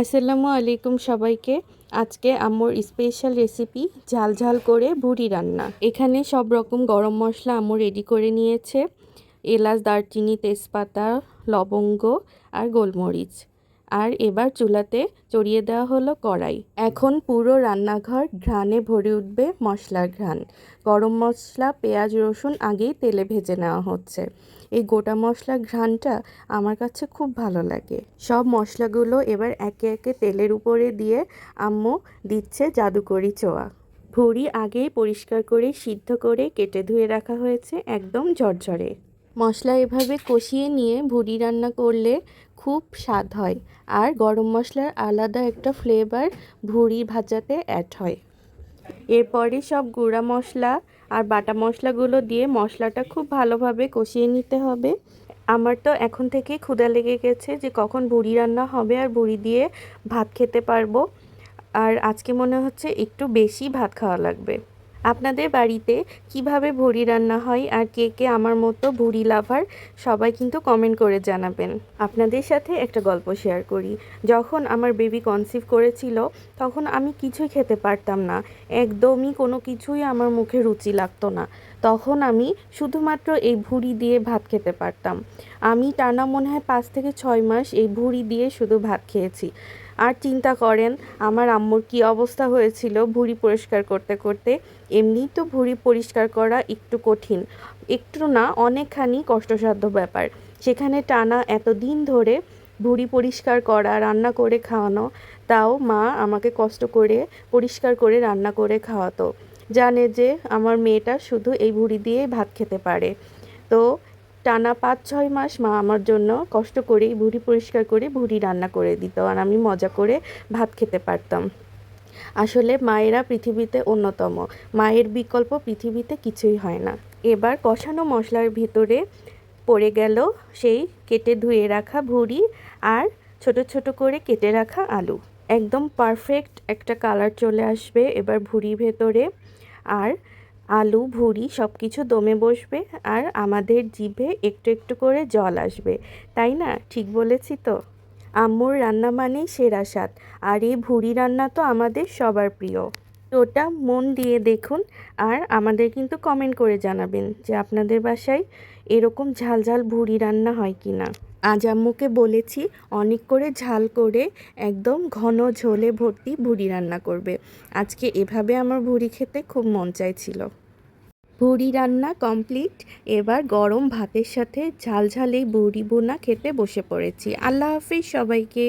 আসসালামু আলাইকুম সবাইকে। আজকে আম্মুর স্পেশাল রেসিপি ঝাল ঝাল করে ভুড়ি রান্না। এখানে সব রকম গরম মশলা আম্মু রেডি করে নিয়েছে। এলাচ, দারচিনি, তেজপাতা, লবঙ্গ আর গোলমরিচ। আর এবার চুলাতে চড়িয়ে দেওয়া হলো কড়াই। এখন পুরো রান্নাঘর ঘ্রাণে ভরে উঠবে মশলার ঘ্রাণ। গরম মশলা, পেঁয়াজ, রসুন আগেই তেলে ভেজে নেওয়া হচ্ছে। এই গোটা মশলার ঘ্রাণটা আমার কাছে খুব ভালো লাগে। সব মশলাগুলো এবার একে একে তেলের উপরে দিয়ে আম্মু দিচ্ছে জাদুকরি চোয়া। ভুড়ি আগেই পরিষ্কার করে, সিদ্ধ করে কেটে ধুয়ে রাখা হয়েছে একদম ঝরঝরে। মশলা এভাবে কষিয়ে নিয়ে ভুড়ি রান্না করলে খুব স্বাদ হয়। আর গরম মশলার আলাদা একটা ফ্লেভার ভুড়ি ভাজাতে অ্যাড হয়। এরপরে সব গুঁড়া মশলা আর বাটা মশলাগুলো দিয়ে মশলাটা খুব ভালোভাবে কষিয়ে নিতে হবে। আমার তো এখন থেকে ক্ষুদা লেগে গেছে যে কখন বুড়ি রান্না হবে আর বুড়ি দিয়ে ভাত খেতে পারব। আর আজকে মনে হচ্ছে একটু বেশি ভাত খাওয়া লাগবে। আপনাদের বাড়িতে কীভাবে ভুড়ি রান্না হয় আর কে কে আমার মতো ভুড়ি লাভার, সবাই কিন্তু কমেন্ট করে জানাবেন। আপনাদের সাথে একটা গল্প শেয়ার করি। যখন আমার বেবি কনসিভ করেছিল, তখন আমি কিছুই খেতে পারতাম না। একদমই কোনো কিছুই আমার মুখে রুচি লাগতো না। তখন আমি শুধুমাত্র এই ভুড়ি দিয়ে ভাত খেতে পারতাম। আমি টানা মনে হয় পাঁচ থেকে ছয় মাস এই ভুড়ি দিয়ে শুধু ভাত খেয়েছি। আর চিন্তা করেন, আমার আম্মুর কি অবস্থা হয়েছিল ভুঁড়ি পরিষ্কার করতে করতে? এমনি তো ভুঁড়ি পরিষ্কার করা একটু কঠিন। একটু না, অনেকখানি কষ্টসাধ্য ব্যাপার। সেখানে টানা এতদিন ধরে ভুঁড়ি পরিষ্কার করা, রান্না করে খাওয়ানো, তাও মা আমাকে কষ্ট করে, পরিষ্কার করে রান্না করে খাওয়াতো। জানে যে, আমার মেয়েটা শুধু এই ভুঁড়ি দিয়েই ভাত খেতে পারে। তো টানা পাঁচ, ছয় মাস মা আমার জন্য কষ্ট করেই ভুড়ি পরিষ্কার করে ভুড়ি রান্না করে দিত আর আমি মজা করে ভাত খেতে পারতাম। আসলে মায়েরা পৃথিবীতে অন্যতম। মায়ের বিকল্প পৃথিবীতে কিছুই হয় না। এবার কষানো মশলার ভিতরে পড়ে গেল সেই কেটে ধুয়ে রাখা ভুড়ি আর ছোট ছোট করে কেটে রাখা আলু। একদম পারফেক্ট একটা কালার চলে আসবে এবার ভুড়ি ভেতরে। আর আলু, ভুড়ি সব কিছু দমে বসবে আর আমাদের জিভে একটু একটু করে জল আসবে, তাই না? ঠিক বলেছি তো? আম্মুর রান্না মানেই সেরা স্বাদ, আর এই ভুড়ি রান্না তো আমাদের সবার প্রিয়। ওটা মন দিয়ে দেখুন আর আমাদের কিন্তু কমেন্ট করে জানাবেন যে আপনাদের বাসায় এরকম ঝাল ঝাল ভুড়ি রান্না হয় কি না আজ আম্মুকে বলেছি অনেক করে ঝাল করে একদম ঘন ঝোলে ভর্তি ভুড়ি রান্না করবে। আজকে এভাবে আমার ভুড়ি খেতে খুব মন চাইছিল। ভুড়ি রান্না কমপ্লিট এবার গরম ভাতের সাথে ঝাল ঝাল বুড়ি বোনা খেতে বসে পড়েছি। আল্লাহ হাফিজ সবাইকে।